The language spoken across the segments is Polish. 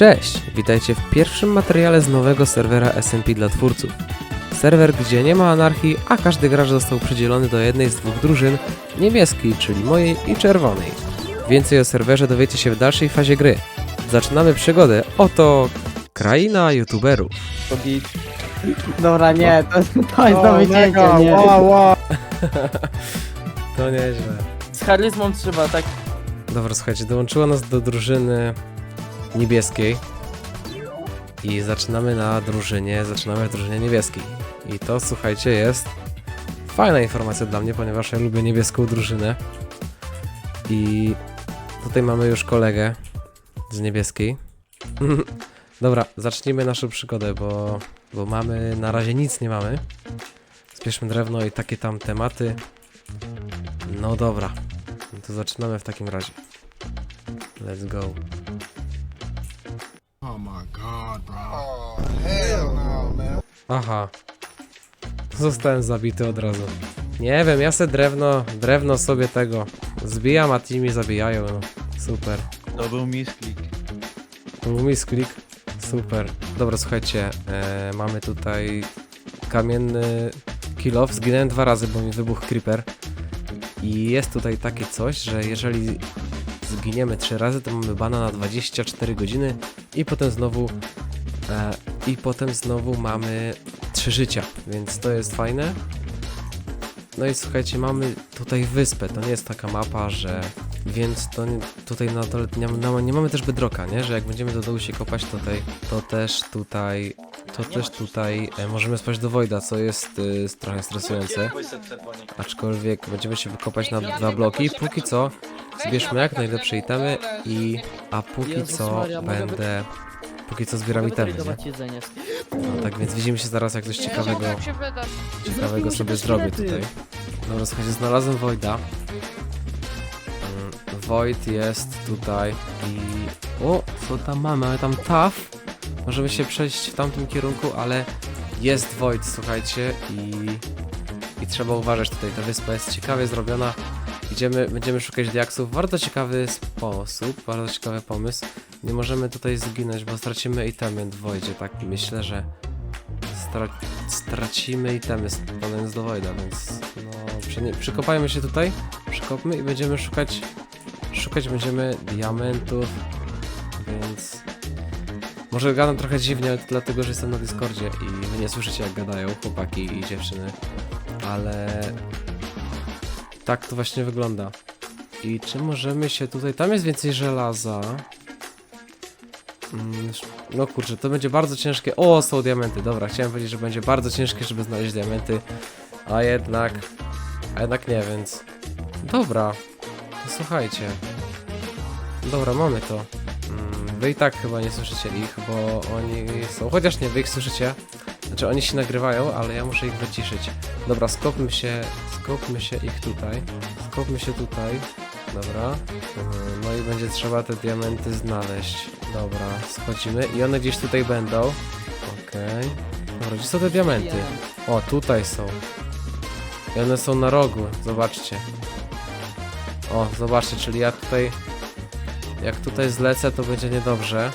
Cześć, witajcie w pierwszym materiale z nowego serwera SMP dla twórców. Serwer, gdzie nie ma anarchii, a każdy gracz został przydzielony do jednej z dwóch drużyn, niebieskiej, czyli mojej i czerwonej. Więcej o serwerze dowiecie się w dalszej fazie gry. Zaczynamy przygodę. Oto kraina youtuberów. Dobra, nie, to, to jest O, do wycięcia, nie. wow, wow. To nieźle. Z charyzmą trzeba tak. Dobra, słuchajcie, dołączyła nas do drużyny niebieskiej. I zaczynamy na drużynie, zaczynamy w drużynie niebieskiej. I to, słuchajcie, jest fajna informacja dla mnie, ponieważ ja lubię niebieską drużynę. I tutaj mamy już kolegę z niebieskiej. Dobra, zacznijmy naszą przygodę, bo, bo mamy, na razie nic nie mamy. Zbierzmy drewno i takie tam tematy. No dobra, to zaczynamy w takim razie. Let's go. Aha. Zostałem zabity od razu. Nie wiem, ja se drewno, drewno sobie tego zbijam, a ci mi zabijają, no. Super. To był misklik. To był misklik. Super. Dobra, słuchajcie, e, mamy tutaj kamienny kill off. Zginąłem dwa razy, bo mi wybuchł creeper. I jest tutaj takie coś, że jeżeli zginiemy trzy razy, to mamy bana na 24 godziny i potem znowu e, i potem znowu mamy trzy życia, więc to jest fajne. No i słuchajcie, mamy tutaj wyspę, to nie jest taka mapa, że więc to nie, tutaj na dole nie, nie, nie mamy też bedroka, nie? Że jak będziemy do dołu się kopać tutaj, to też tutaj, to też tutaj e, możemy spać do Voida, co jest e, trochę stresujące. Aczkolwiek będziemy się wykopać na dwa bloki. Póki co zbierzmy jak najlepsze itemy i a póki co będę póki co zbieram Mogę itemy, nie? jedzenie. No, tak więc widzimy się zaraz jak coś ciekawego, Jak się wyda. ciekawego się sobie zrobię tutaj. Dobra, słuchajcie, znalazłem Voida. Mm, Void jest tutaj i... O, co tam mamy? Mamy tam TAF. Możemy się przejść w tamtym kierunku, ale jest Void, słuchajcie, i... I trzeba uważać tutaj, ta wyspa jest ciekawie zrobiona. Idziemy, będziemy szukać diaksów. Bardzo ciekawy sposób, bardzo ciekawy pomysł. Nie możemy tutaj zginąć, bo stracimy itemy w Voidzie, tak myślę, że stra stracimy itemy spadając do Voida, więc no, przy, przykopajmy się tutaj, przykopmy i będziemy szukać, szukać będziemy diamentów, więc może gadam trochę dziwnie, dlatego, że jestem na Discordzie i wy nie słyszycie jak gadają chłopaki i dziewczyny, ale tak to właśnie wygląda. I czy możemy się tutaj, tam jest więcej żelaza, Mm, No kurczę, to będzie bardzo ciężkie. O, są diamenty. Dobra, chciałem powiedzieć, że będzie bardzo ciężkie, żeby znaleźć diamenty. A jednak. A jednak nie, więc. Dobra. To słuchajcie. Dobra, mamy to. Mm, Wy i tak chyba nie słyszycie ich, bo oni są. Chociaż nie, wy ich słyszycie. Znaczy oni się nagrywają, ale ja muszę ich wyciszyć. Dobra, skopmy się. Skopmy się ich tutaj. Skopmy się tutaj. Dobra. Mhm, No i będzie trzeba te diamenty znaleźć. Dobra, schodzimy i one gdzieś tutaj będą. Okej. Dobra, gdzie są te diamenty? O, tutaj są. I one są na rogu, zobaczcie. O, zobaczcie, czyli ja tutaj... Jak tutaj zlecę, to będzie niedobrze.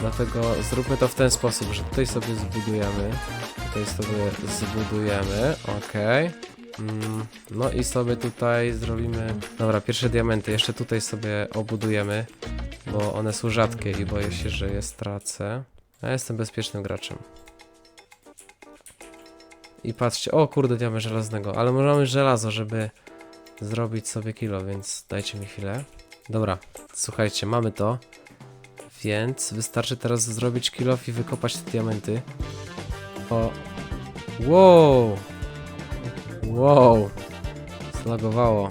Dlatego zróbmy to w ten sposób, że tutaj sobie zbudujemy. Tutaj sobie zbudujemy, okej. Mm, no i sobie tutaj zrobimy... Dobra, pierwsze diamenty, jeszcze tutaj sobie obudujemy, bo one są rzadkie i boję się, że je stracę. Ja jestem bezpiecznym graczem. I patrzcie, o kurde, diament żelaznego, ale możemy żelazo, żeby zrobić sobie kilo, więc dajcie mi chwilę. Dobra, słuchajcie, mamy to. Więc wystarczy teraz zrobić kilo i wykopać te diamenty. O. Wow! Wow! Zlagowało.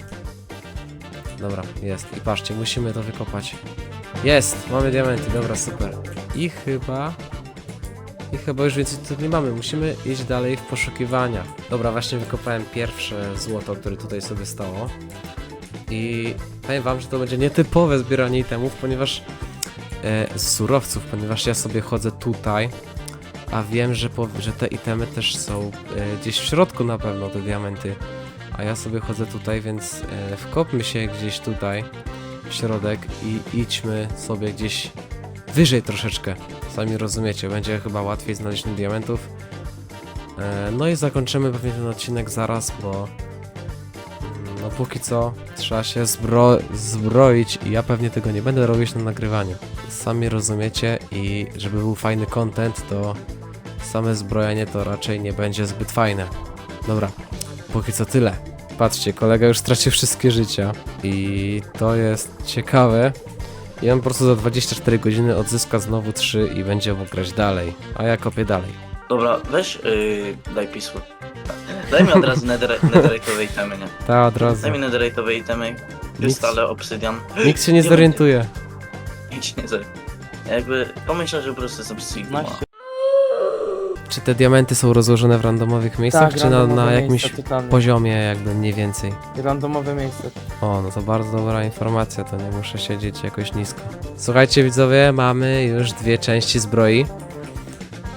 Dobra, jest. I patrzcie, musimy to wykopać. Jest! Mamy diamenty, dobra, super. I chyba... I chyba już więcej tu nie mamy. Musimy iść dalej w poszukiwania. Dobra, właśnie wykopałem pierwsze złoto, które tutaj sobie stało. I powiem wam, że to będzie nietypowe zbieranie itemów, ponieważ... E, z surowców, ponieważ ja sobie chodzę tutaj, a wiem, że, po, że te itemy też są e, gdzieś w środku na pewno, te diamenty. A ja sobie chodzę tutaj, więc e, wkopmy się gdzieś tutaj w środek i idźmy sobie gdzieś wyżej troszeczkę. Sami rozumiecie, będzie chyba łatwiej znaleźć diamentów. No i zakończymy pewnie ten odcinek zaraz, bo póki co trzeba się zbro zbroić i ja pewnie tego nie będę robić na nagrywaniu. Sami rozumiecie i żeby był fajny content, to same zbrojenie to raczej nie będzie zbyt fajne. Dobra, póki co tyle. Patrzcie, kolega już stracił wszystkie życia i to jest ciekawe. I on po prostu za 24 godziny odzyska znowu 3 i będzie mógł grać dalej. A ja kopię dalej. Dobra, weź yy, daj pismo. Daj mi od razu nether- netherite'owe itemy, nie? Ta od razu. Daj mi netherite'owe itemy, krystale, obsydian. Nikt się nie zorientuje. Nic nie zero. Jakby pomyślał, że po prostu jestem Sigma. 15. Czy te diamenty są rozłożone w randomowych miejscach, czy na, Tak, randomowe na miejsca jakimś totalnie. poziomie jakby mniej więcej? Randomowe miejsce. O, no to bardzo dobra informacja, to nie muszę siedzieć jakoś nisko. Słuchajcie widzowie, mamy już dwie części zbroi.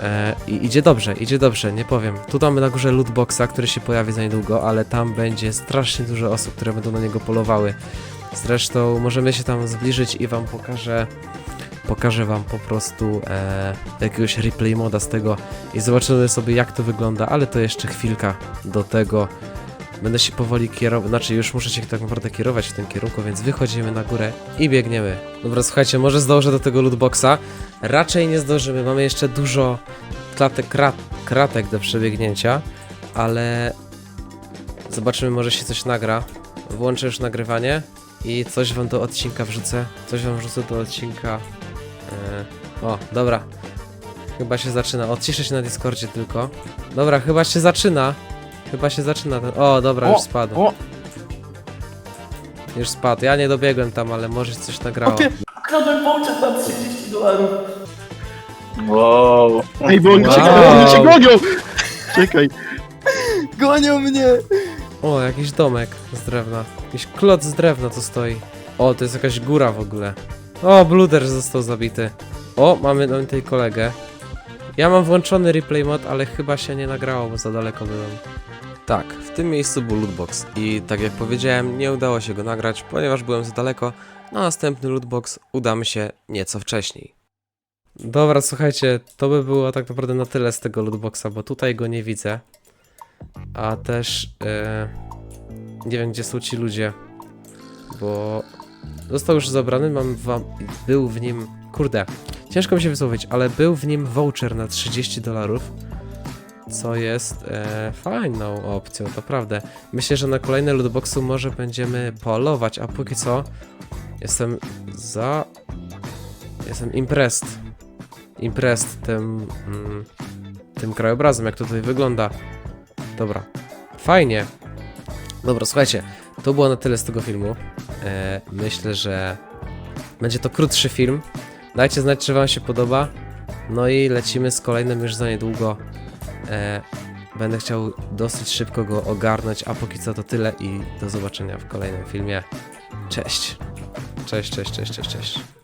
E, I idzie dobrze, idzie dobrze, nie powiem. Tu mamy na górze lootboxa, który się pojawi za niedługo, ale tam będzie strasznie dużo osób, które będą na niego polowały. Zresztą możemy się tam zbliżyć i wam pokażę, pokażę wam po prostu e, jakiegoś replay moda z tego i zobaczymy sobie jak to wygląda, ale to jeszcze chwilka do tego. Będę się powoli kierował, znaczy już muszę się tak naprawdę kierować w tym kierunku, więc wychodzimy na górę i biegniemy. Dobra, słuchajcie, może zdążę do tego lootboxa. Raczej nie zdążymy, mamy jeszcze dużo klatek, krat, kratek do przebiegnięcia, ale zobaczymy, może się coś nagra. Włączę już nagrywanie i coś wam do odcinka wrzucę. Coś wam wrzucę do odcinka. E, o, dobra. Chyba się zaczyna. Odciszę się na Discordzie tylko. Dobra, chyba się zaczyna. Chyba się zaczyna ten... O, dobra, już spadł. o! Już spadł. Ja nie dobiegłem tam, ale może coś nagrało. Kradłem voucher za 30 dolarów. Wow. Ej, bo oni cię, Wow. oni cię gonią! Czekaj. Gonią mnie! O, jakiś domek z drewna. Jakiś klot z drewna tu stoi. O, to jest jakaś góra w ogóle. O, Bluder został zabity. O, mamy mamy tutaj kolegę. Ja mam włączony replay mod, ale chyba się nie nagrało, bo za daleko byłem. Tak, w tym miejscu był lootbox i tak jak powiedziałem, nie udało się go nagrać, ponieważ byłem za daleko. Na następny lootbox udamy się nieco wcześniej. Dobra, słuchajcie, to by było tak naprawdę na tyle z tego lootboxa, bo tutaj go nie widzę. A też e, nie wiem, gdzie są ci ludzie, bo został już zabrany, mam wam, był w nim, kurde, ciężko mi się wysłowić, ale był w nim voucher na 30 dolarów, co jest e, fajną opcją, naprawdę. Myślę, że na kolejne lootboxu może będziemy polować, a póki co jestem za... jestem impressed. Impressed tym, mm, tym krajobrazem, jak to tutaj wygląda. Dobra, fajnie. Dobra, słuchajcie, to było na tyle z tego filmu. E, myślę, że będzie to krótszy film. Dajcie znać, czy Wam się podoba. No i lecimy z kolejnym już za niedługo. E, będę chciał dosyć szybko go ogarnąć, a póki co to tyle i do zobaczenia w kolejnym filmie. Cześć. Cześć, cześć, cześć, cześć, cześć.